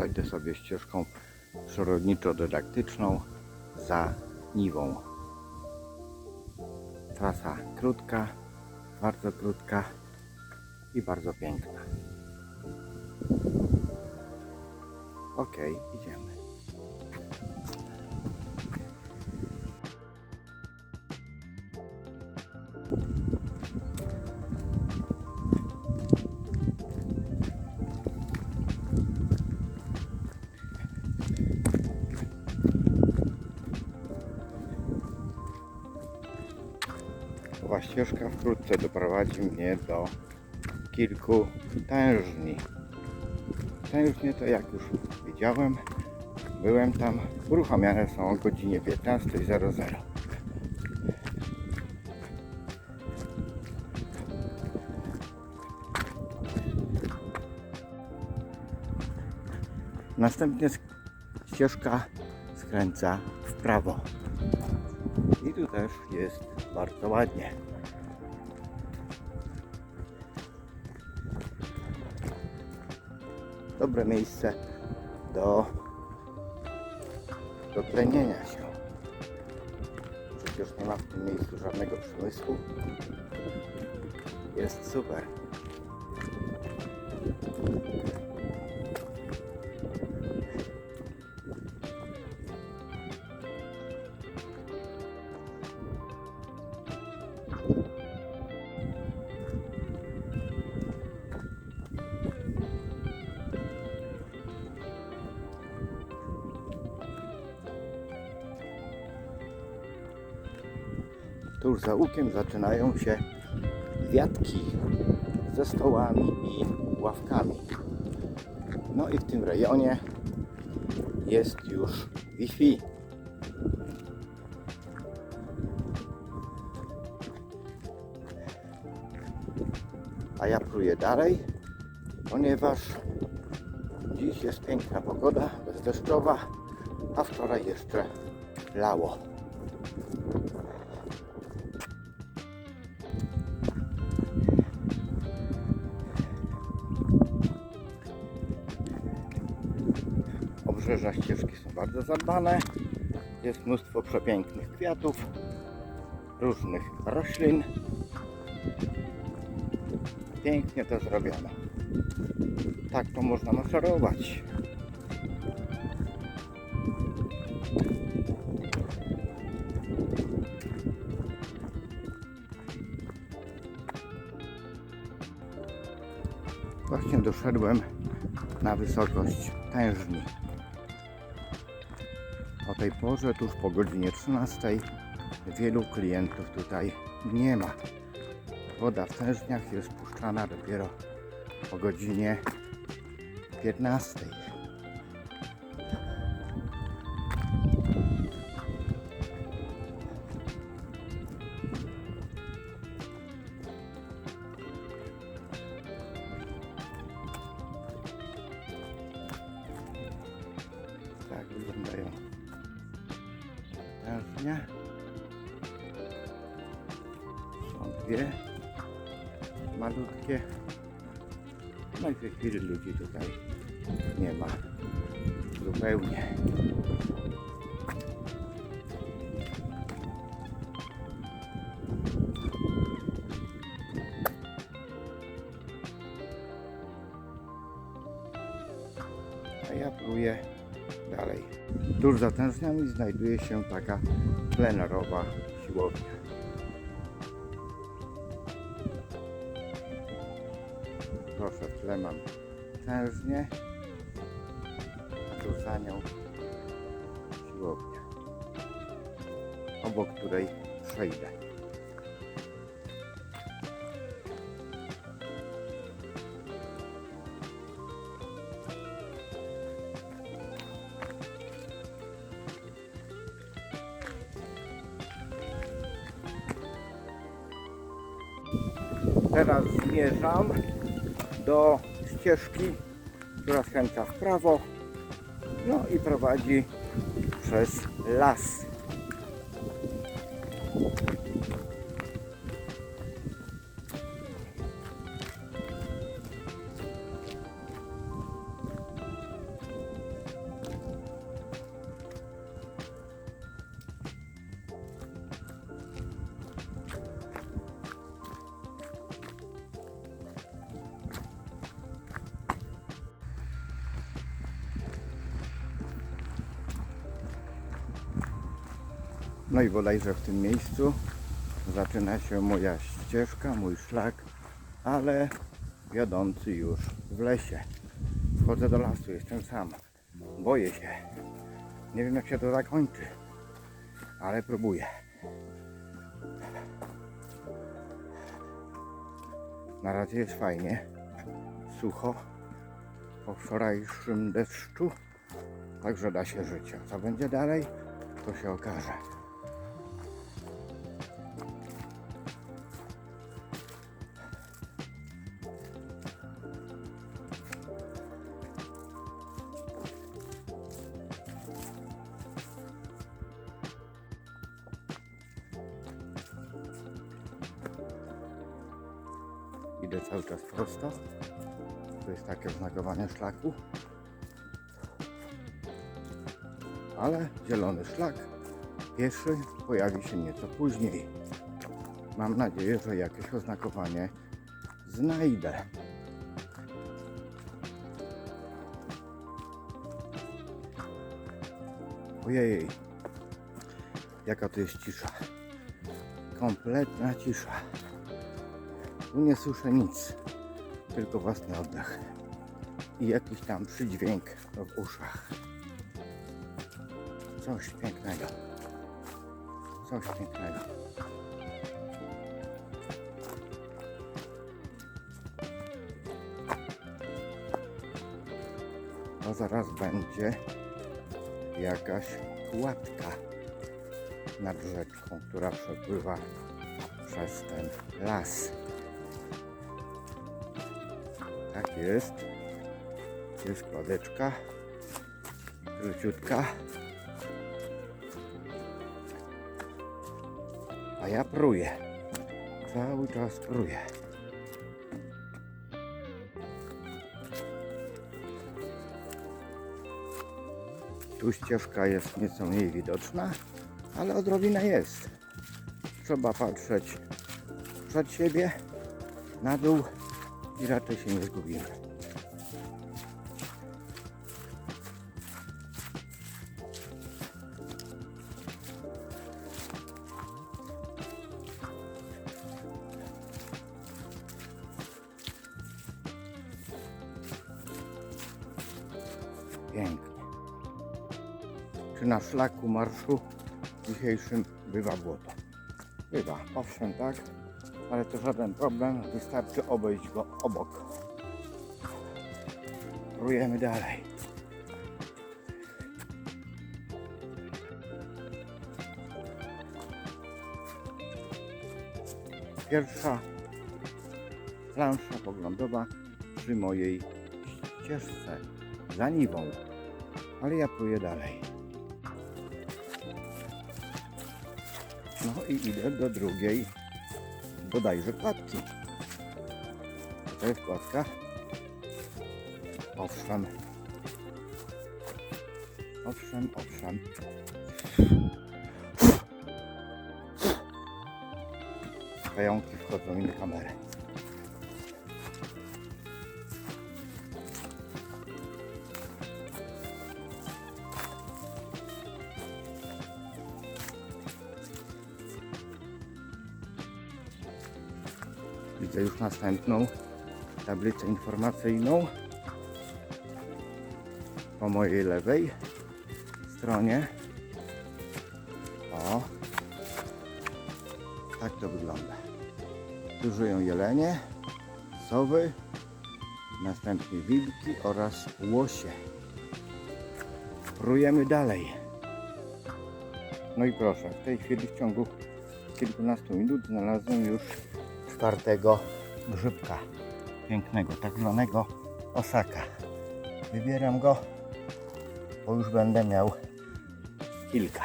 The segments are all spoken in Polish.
przejdę sobie ścieżką przyrodniczo-dydaktyczną za Niwą. Trasa krótka, bardzo krótka i bardzo piękna. Ok, idziemy. Ścieżka wkrótce doprowadzi mnie do kilku tężni. Tężnie to jak już widziałem, byłem tam, uruchamiane są o godzinie 15.00. Następnie ścieżka skręca w prawo. I tu też jest bardzo ładnie. Dobre miejsce do dotlenienia się. Przecież nie ma w tym miejscu żadnego przemysłu. Jest super. Tuż za łukiem zaczynają się wiatki ze stołami i ławkami. No i w tym rejonie jest już Wi-Fi. A ja próję dalej, ponieważ dziś jest piękna pogoda, bezdeszczowa, a wczoraj jeszcze lało. Obrzeża ścieżki są bardzo zadbane. Jest mnóstwo przepięknych kwiatów, różnych roślin. Pięknie to zrobiono. Tak to można maszerować. Właśnie doszedłem na wysokość tężni. Tej porze, tuż po godzinie 13, wielu klientów tutaj nie ma. Woda w tężniach jest puszczana dopiero o godzinie 15. dwie malutkie. No i w tej chwili ludzi tutaj nie ma zupełnie. A ja próbuję dalej. Tuż za tężniami znajduje się taka plenerowa siłownia. Tle mam tężnię, a tuż za nią siłownia, obok której przejdę. Teraz zmierzam do ścieżki, która skręca w prawo, no i prowadzi przez las. No i bodajże w tym miejscu zaczyna się moja ścieżka, mój szlak, ale wiodący już w lesie. Wchodzę do lasu, jestem sam. Boję się. Nie wiem jak się to zakończy, ale próbuję. Na razie jest fajnie, sucho, po wczorajszym deszczu, także da się żyć. A co będzie dalej, to się okaże. Prosto. To jest takie oznakowanie szlaku. Ale zielony szlak pieszy pojawi się nieco później. Mam nadzieję, że jakieś oznakowanie znajdę. Ojej, jaka to jest cisza. Kompletna cisza. Tu nie słyszę nic, tylko własny oddech i jakiś tam przydźwięk w uszach. Coś pięknego. Coś pięknego. A zaraz będzie jakaś kładka nad rzeczką, która przepływa przez ten las. Tak jest. Jest kładeczka. Króciutka. A ja pruję. Cały czas pruję. Tu ścieżka jest nieco mniej widoczna, ale odrobina jest. Trzeba patrzeć przed siebie, na dół i raczej się nie zgubimy. Pięknie. Czy na szlaku marszu dzisiejszym bywa błoto? Bywa, owszem tak, ale to żaden problem, wystarczy obejść go obok. Próbujemy dalej. Pierwsza plansza poglądowa przy mojej ścieżce za niwą, ale ja pójdę dalej. No i idę do drugiej bodajże kładki. To jest kładka. Owszem. Owszem, owszem. Pająki wchodzą mi na kamerę. Widzę już następną tablicę informacyjną po mojej lewej stronie. O, tak to wygląda. Tu żyją jelenie, sowy, następnie wilki oraz łosie. Prujemy dalej. No i proszę, w tej chwili w ciągu kilkunastu minut znalazłem już czwartego grzybka pięknego, tak zwanego osaka. Wybieram go, bo już będę miał kilka.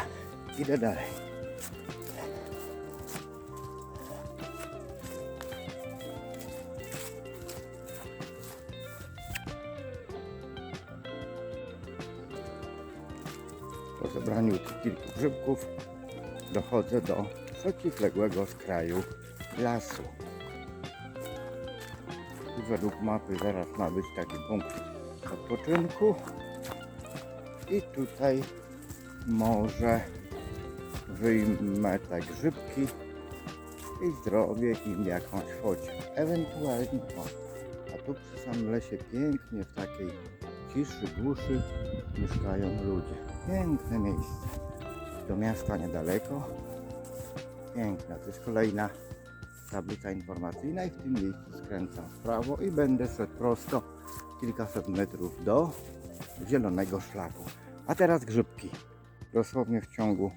Idę dalej. Po zebraniu kilku grzybków dochodzę do przeciwległego skraju lasu. Według mapy zaraz ma być taki punkt odpoczynku. I tutaj może wyjmę te grzybki i zrobię im jakąś focie. Ewentualnie, o, a tu przy samym lesie pięknie w takiej ciszy, głuszy mieszkają ludzie. Piękne miejsce. Do miasta niedaleko. Piękna. To jest kolejna tablica informacyjna i w tym miejscu skręcam w prawo i będę szedł prosto kilkaset metrów do zielonego szlaku. A teraz grzybki. Dosłownie w ciągu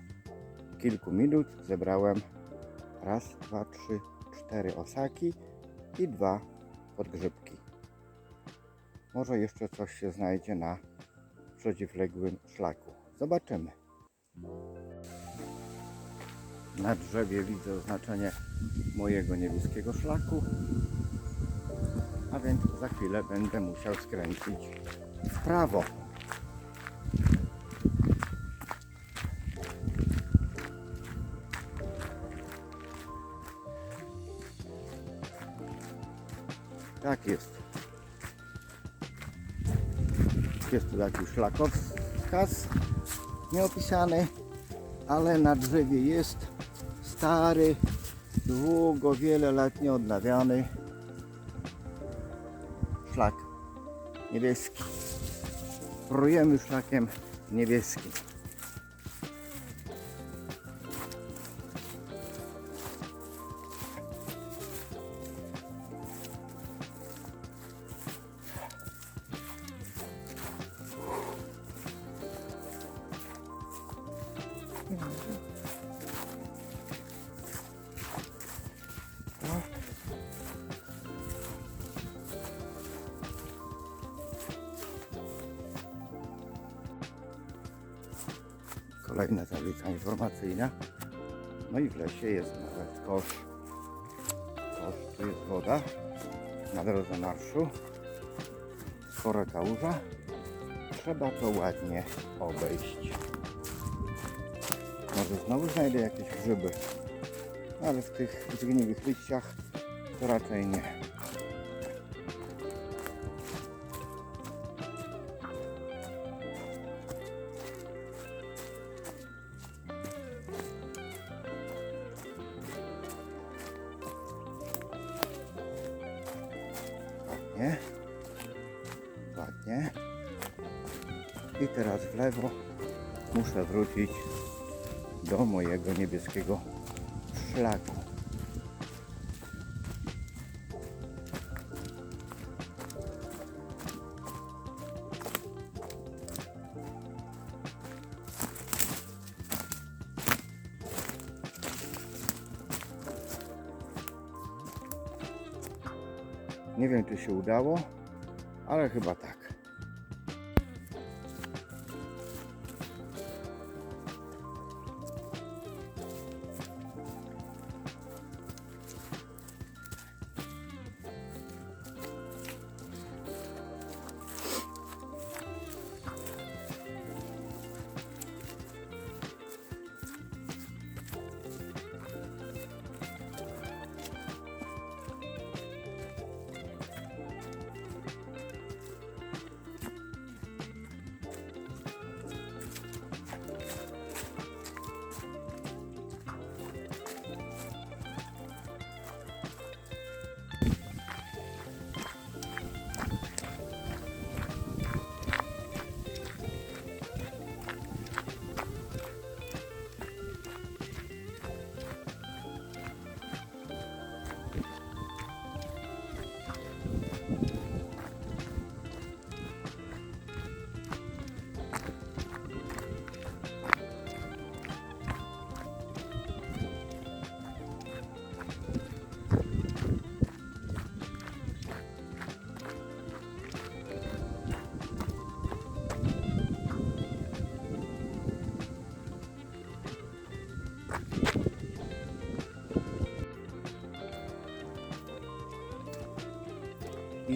kilku minut zebrałem raz, dwa, trzy, cztery osaki i dwa podgrzybki. Może jeszcze coś się znajdzie na przeciwległym szlaku. Zobaczymy. Na drzewie widzę oznaczenie mojego niebieskiego szlaku, a więc za chwilę będę musiał skręcić w prawo. Tak jest. Jest tu jakiś szlakowskaz nieopisany, ale na drzewie jest stary, długo, wiele lat nieodnawiany szlak niebieski. Prujemy szlakiem niebieskim. Kolejna tablica informacyjna. No i w lesie jest nawet kosz. Kosz, tu jest woda. Na drodze marszu. Spora kałuża. Trzeba to ładnie obejść. Może znowu znajdę jakieś grzyby. Ale w tych zgniłych liściach to raczej nie. Ładnie. Ładnie. I teraz w lewo muszę wrócić do mojego niebieskiego szlaku. Nie wiem, czy się udało, ale chyba tak.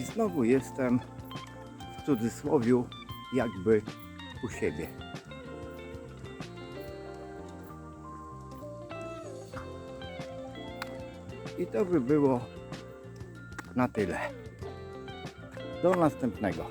Znowu jestem w cudzysłowiu jakby u siebie. I to by było na tyle. Do następnego.